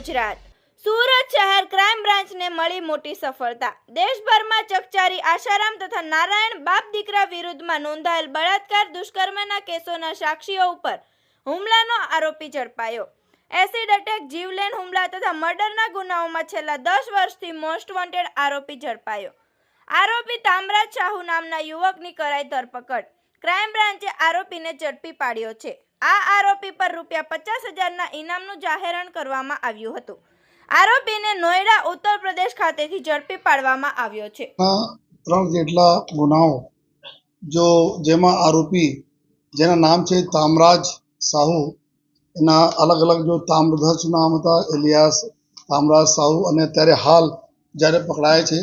ગુજરાત. સુરત શહેર ક્રાઇમ બ્રાન્ચને મળી મોટી સફળતા. દેશભરમાં ચકચારી, આશારામ તથા નારાયણ બાપ દીકરા વિરુદ્ધમાં નોંધાયેલ બળાત્કાર દુષ્કર્મના કેસોના સાક્ષીઓ ઉપર હુમલાનો આરોપી ઝડપાયો. એસિડ અટેક જીવલેણ હુમલા તથા મર્ડરના ગુનાઓમાં છેલ્લા દસ વર્ષથી મોસ્ટ વોન્ટેડ આરોપી ઝડપાયો. આરોપી તામરાજ શાહુ નામના યુવકની કરાઈ ધરપકડ. ક્રાઇમ બ્રાન્ચે આરોપીને ઝડપી પાડ્યો છે. આ આરોપી પર રૂપિયા પચાસ હજારના ઇનામનું જાહેરણ કરવામાં આવ્યું હતું. આરોપીને નોઈડા ઉત્તર પ્રદેશ ખાતેથી ઝડપી પાડવામાં આવ્યો છે. ત્રણ જેટલા ગુનાઓ જો જેમાં આરોપી, જેના નામ છે તામરાજ સાહુ, એના અલગ અલગ જો તામ્રધ્વજ નામ હતા, એલિયાસ તામરાજ સાહુ, અને અત્યારે હાલ જ્યારે પકડાય છે,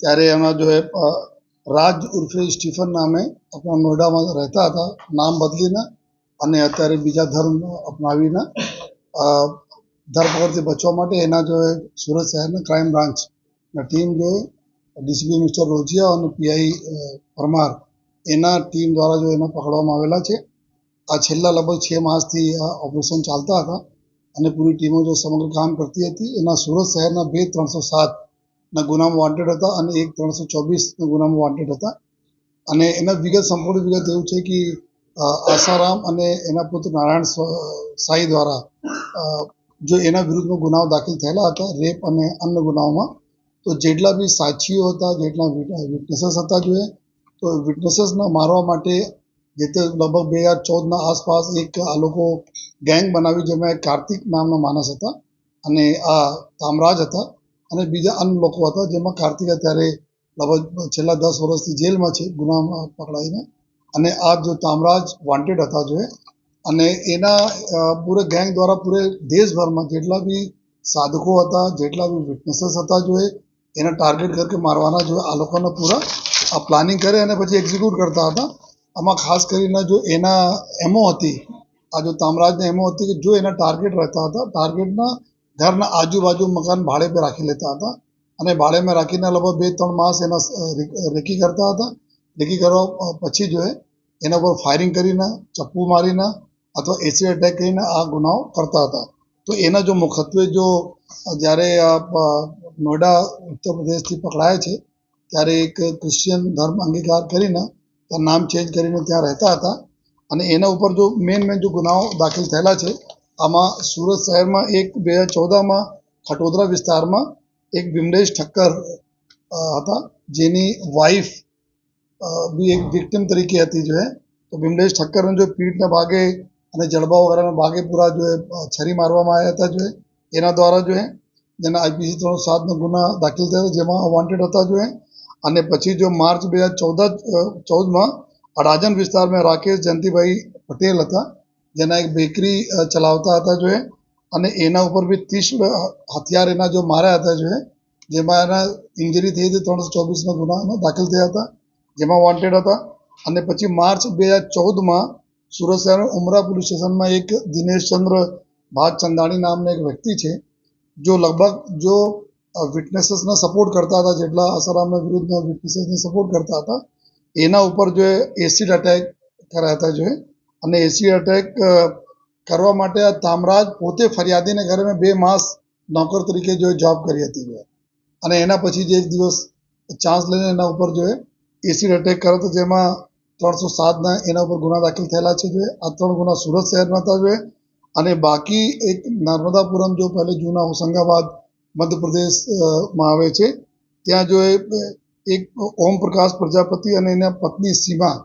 ત્યારે એમાં જો રાજ ઉર્ફે સ્ટીફન નામે આપણા નોઈડામાં રહેતા હતા, નામ બદલીને અને અત્યારે બીજા ધર્મ અપનાવીને ધરપકડથી બચવા માટે એના જો સુરત શહેરના ક્રાઇમ બ્રાન્ચ ટીમ જો ડીસીપી મિસ્ટર રોજિયા અને પીઆઈ પરમાર, એના ટીમ દ્વારા જો એને પકડવામાં આવેલા છે. આ છેલ્લા લગભગ છ માસથી આ ઓપરેશન ચાલતા હતા અને પૂરી ટીમો જો સમગ્ર કામ કરતી હતી. એના સુરત શહેરના બે ત્રણસો સાતના ગુનામાં વોન્ટેડ હતા અને એક ત્રણસો ચોવીસના ગુનામાં વોન્ટેડ હતા. અને એના વિગત સંપૂર્ણ વિગત એવું છે કે આસારામ અને એના પુત્ર નારાયણ સાંઈ દ્વારા જો એના વિરુદ્ધમાં ગુનાઓ દાખલ થયેલા હતા, રેપ અને અન્ય ગુનાઓમાં, તો જેટલા બી સાક્ષીઓ હતા, જેટલા વિટનેસીસ હતા જોઈએ તો વિટનેસીસને મારવા માટે જે તે લગભગ બે હજાર ચૌદના આસપાસ એક આ લોકો ગેંગ બનાવી જેમાં કાર્તિક નામના માણસ હતા અને આ તામરાજ હતા અને બીજા અન્ય લોકો હતા જેમાં કાર્તિક અત્યારે લગભગ છેલ્લા દસ વર્ષથી જેલમાં છે, ગુનામાં પકડાઈને. અને આ જો તામરાજ વોન્ટેડ હતા જોઈએ અને એના પૂરે ગેંગ દ્વારા પૂરે દેશભરમાં જેટલા બી સાધકો હતા, જેટલા બી વિટનેસીસ હતા જોઈએ એને ટાર્ગેટ કરકે મારવાના જોઈએ આ લોકોને પૂરા, આ પ્લાનિંગ કરે અને પછી એક્ઝિક્યુટ કરતા હતા. આમાં ખાસ કરીને જો એના એમો હતી, આ જો તામરાજને એમો હતી કે જો એના ટાર્ગેટ રહેતા હતા ટાર્ગેટના ઘરના આજુબાજુ મકાન ભાડે પર રાખી લેતા હતા. અને ભાડેમાં રાખીને લગભગ બે ત્રણ માસ એના રેકી કરતા હતા. રેકી કરવા પછી જો એના પર ફાયરિંગ કરીને ચપ્પુ મારીને અથવા એસિડ એટેક કરીને આ ગુનાઓ કરતા હતા તો એના જો મુખ્યત્વે જો જ્યારે નોઈડા ઉત્તર પ્રદેશથી પકડાયા છે ત્યારે એક ક્રિશ્ચિયન ધર્મ અંગીકાર કરીને ત્યાં નામ ચેન્જ કરીને ત્યાં રહેતા હતા અને એના ઉપર જો મેન મેન જો ગુનાઓ દાખલ થયેલા છે આમાં સુરત શહેરમાં એક બે હજાર ચૌદમાં ખટોદરા વિસ્તારમાં એક વિમલેશ ઠક્કર હતા જેની વાઈફ બી એક વિક્ટિમ તરીકે હતી જો હે, તો બિમલેશ ઠક્કરને જો પીઠના ભાગે અને જડબા વગેરેના ભાગે પૂરા જો છરી મારવામાં આવ્યા હતા જો. એના દ્વારા જો જેના આઈપીસી ત્રણસો સાતનો ગુના દાખલ થયા, જેમાં વોન્ટેડ હતા જો અને પછી જો માર્ચ બે હજાર ચૌદ ચૌદમાં અડાજન વિસ્તારમાં રાકેશ જયંતિભાઈ પટેલ હતા, જેના એક બેકરી ચલાવતા હતા જો અને એના ઉપર બી ત્રીસ હથિયાર એના જો માર્યા હતા જો જેમાં એના ઇન્જરી થઈ હતી, ત્રણસો ચોવીસના ગુના દાખલ થયા હતા જેમાં વોન્ટેડ હતા. અને પછી માર્ચ બે હજાર ચૌદમાં સુરત શહેરના ઉમરા પોલીસ સ્ટેશનમાં એક દિનેશચંદ્ર ભાત ચંદાણી નામના એક વ્યક્તિ છે, જો લગભગ જો વિટનેસીસને સપોર્ટ કરતા હતા, જેટલા આસારામના વિરુદ્ધના વિટનેસીસને સપોર્ટ કરતા હતા, એના ઉપર જો એસિડ અટેક કર્યા હતા જોઈએ અને એસિડ અટેક કરવા માટે આ તામરાજ પોતે ફરિયાદીને ઘરે મેં બે માસ નોકર તરીકે જો જોબ કરી હતી અને એના પછી જે એક દિવસ ચાન્સ લઈને એના ઉપર જો એસિડ અટેક કર્યો હતો જેમાં ત્રણસો સાતના એના ઉપર ગુના દાખલ થયેલા છે જોઈએ આ ત્રણ ગુના સુરત શહેરના હતા જોઈએ અને બાકી એક નર્મદાપુરમ જો પહેલે જૂના હોશંગાબાદ મધ્યપ્રદેશમાં આવે છે, ત્યાં જો એક ઓમ પ્રકાશ પ્રજાપતિ અને એના પત્ની સીમા,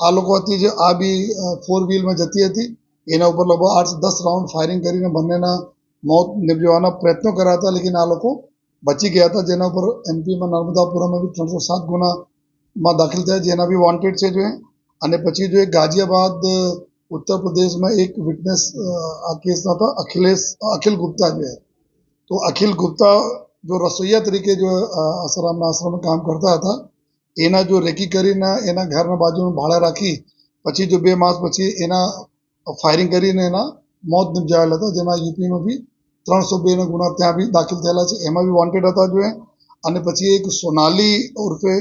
આ લોકો હતી જે આ બી ફોર વ્હીલમાં જતી હતી. એના ઉપર લગભગ આઠ દસ રાઉન્ડ ફાયરિંગ કરીને બંનેના મોત નિપજવાના પ્રયત્નો કર્યા હતા લેકિન આ લોકો બચી ગયા હતા. જેના ઉપર એમપીમાં નર્મદાપુરમમાં બી ત્રણસો સાત ગુનામાં દાખલ થયા, જેના બી વોન્ટેડ છે જોઈએ અને પછી જો એક ગાઝિયાબાદ, ઉત્તર પ્રદેશમાં એક વિટનેસ આ કેસના હતા, અખિલેશ, અખિલ ગુપ્તા જો તો અખિલ ગુપ્તા જો રસોઈયા તરીકે જો આસરામના આશ્રમમાં કામ કરતા હતા, એના જો રેકી કરીને એના ઘરના બાજુનું ભાડા રાખી, પછી જો બે માસ પછી એના ફાયરિંગ કરીને એના મોત નિપજાવેલા હતા, જેમાં યુપીમાં બી ત્રણસો બેના ગુના ત્યાં બી દાખલ થયેલા છે. એમાં બી વોન્ટેડ હતા જોઈએ અને પછી એક સોનાલી ઉર્ફે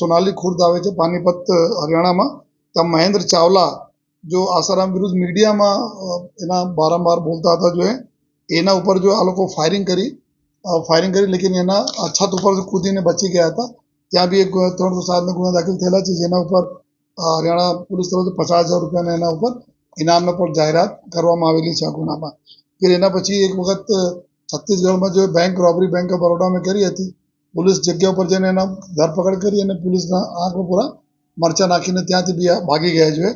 સોનાલી ખુર્દ આવે છે પાનીપત હરિયાણામાં. ત્યાં મહેન્દ્ર ચાવલા જો આસારામ વિરુદ્ધ મીડિયામાં એના વારંવાર બોલતા હતા જો એના ઉપર જો આ લોકો ફાયરિંગ કરી ફાયરિંગ કરી લેકિન એના છત ઉપર કૂદીને બચી ગયા હતા. ત્યાં બી એક ત્રણસો સાતના ગુના દાખલ થયેલા છે જેના ઉપર હરિયાણા પોલીસ તરફથી પચાસ હજાર રૂપિયાના એના ઉપર ઇનામનો પણ જાહેરાત કરવામાં આવેલી છે આ ગુનામાં. ફિર એના પછી એક વખત છત્તીસગઢમાં જો બેંક રોબરી બેંક ઓફ બરોડામાં કરી હતી પોલીસ જગ્યા ઉપર જઈને એના ધરપકડ કરી અને પોલીસના આંખમાં પૂરા મરચા નાખીને ત્યાંથી બી ભાગી ગયા છે.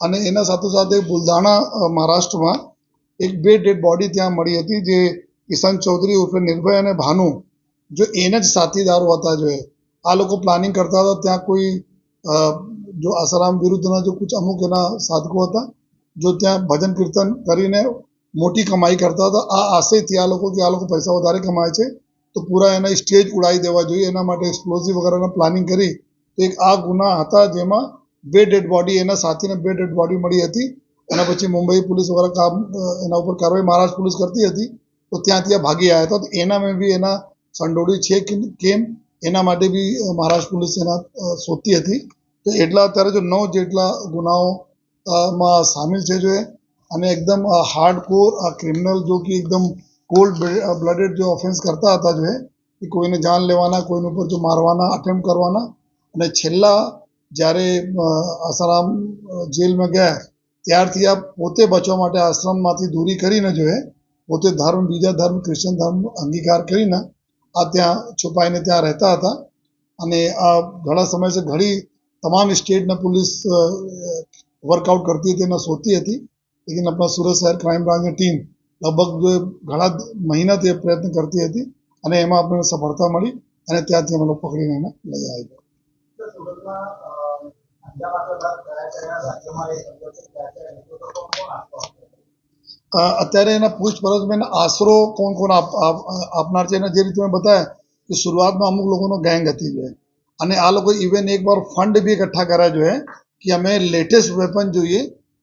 અને એના સાથે સાથે બુલધાણા મહારાષ્ટ્રમાં એક બે ડેડ બોડી ત્યાં મળી હતી જે કિશન ચૌધરી ઉર્ફે નિર્ભય અને ભાનુ, જો એને જ સાથીદારો હતા જો. આ લોકો પ્લાનિંગ કરતા હતા ત્યાં કોઈ જો આસારામ વિરુદ્ધના જો કુછ અમુક એના સાધકો હતા, જો ત્યાં ભજન કીર્તન કરીને મોટી કમાઈ કરતા હતા. આ આશયથી આ લોકો કે આ લોકો પૈસા વધારે કમાય છે. તો પૂરા એના સ્ટેજ ઉડાવી દેવા જોઈએ. એના માટે એક્સપ્લોઝિવ વગેરેના પ્લાનિંગ કરી તો એક આ ગુના હતા જેમાં બે ડેડ બોડી એના સાથીને બે ડેડ બોડી મળી હતી. એના પછી મુંબઈ પોલીસ વગેરે કામ, એના ઉપર કાર્યવાહી મહારાષ્ટ્ર પોલીસ કરતી હતી. તો ત્યાં ત્યાં ભાગી આવ્યા હતા. તો એના મેં બી એના સંડોડી છે કે કેમ? એના માટે બી મહારાષ્ટ્ર પોલીસ એના શોધતી હતી. તો એટલા અત્યારે જો નવ જેટલા ગુનાઓ માં સામેલ છે જો અને એકદમ હાર્ડ કોર ક્રિમિનલ જો કે એકદમ કોલ્ડ બ્લડેડ જો ઓફેન્સ કરતા હતા જો એ કોઈને જાન લેવાના કોઈની ઉપર જો મારવાના અટેમ્પ કરવાના અને છેલ્લા જ્યારે આસારામ જેલમાં ગયા ત્યારથી આ પોતે બચવા માટે આશ્રમમાંથી દૂરી કરીને જો એ પોતે ધર્મ બીજા ધર્મ ક્રિશ્ચન ધર્મ અંગીકાર કરીને આ ત્યાં છુપાઈને ત્યાં રહેતા હતા અને આ ઘણા સમય છે ઘણી તમામ સ્ટેટના પોલીસ વર્કઆઉટ કરતી હતી અને શોધતી હતી લેકિન આપણા સુરત શહેર ક્રાઇમ બ્રાન્ચની ટીમ લગભગ ઘણા મહિનાથી એ પ્રયત્ન કરતી હતી અને એમાં આપણને સફળતા મળી અને ત્યાંથી અમે પકડીને એને લઈ આવ્યા. અત્યારે એના પૂછપરછમાં એને આશરો કોણ કોણ આપ- આપ- આપનાર છે એને જે રીતે મેં બતાવ્યા કે શરૂઆતમાં અમુક લોકોનો ગેંગ હતી જોઈએ અને આ લોકો ઇવન એક વાર ફંડ બી એકઠા કર્યા જોઈએ કે અમે લેટેસ્ટ વેપન જોઈએ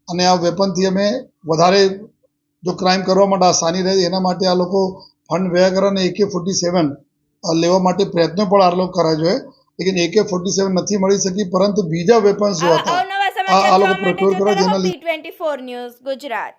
અને આ વેપનથી અમે વધારે જો ક્રાઇમ કરવા માટે આસાની રહે એના માટે આ લોકો ફંડ વ્યય કરે અને એકે ફોર્ટી સેવન લેવા માટે પ્રયત્નો પણ આ લોકો કર્યા જોઈએ લેકિન એકે ફોર્ટી સેવન નથી મળી શકી પરંતુ બીજા વેપન્સ હતા આ- લોકો જોવા કરવા કરે જેના લીધે P24 ન્યૂઝ ગુજરાત.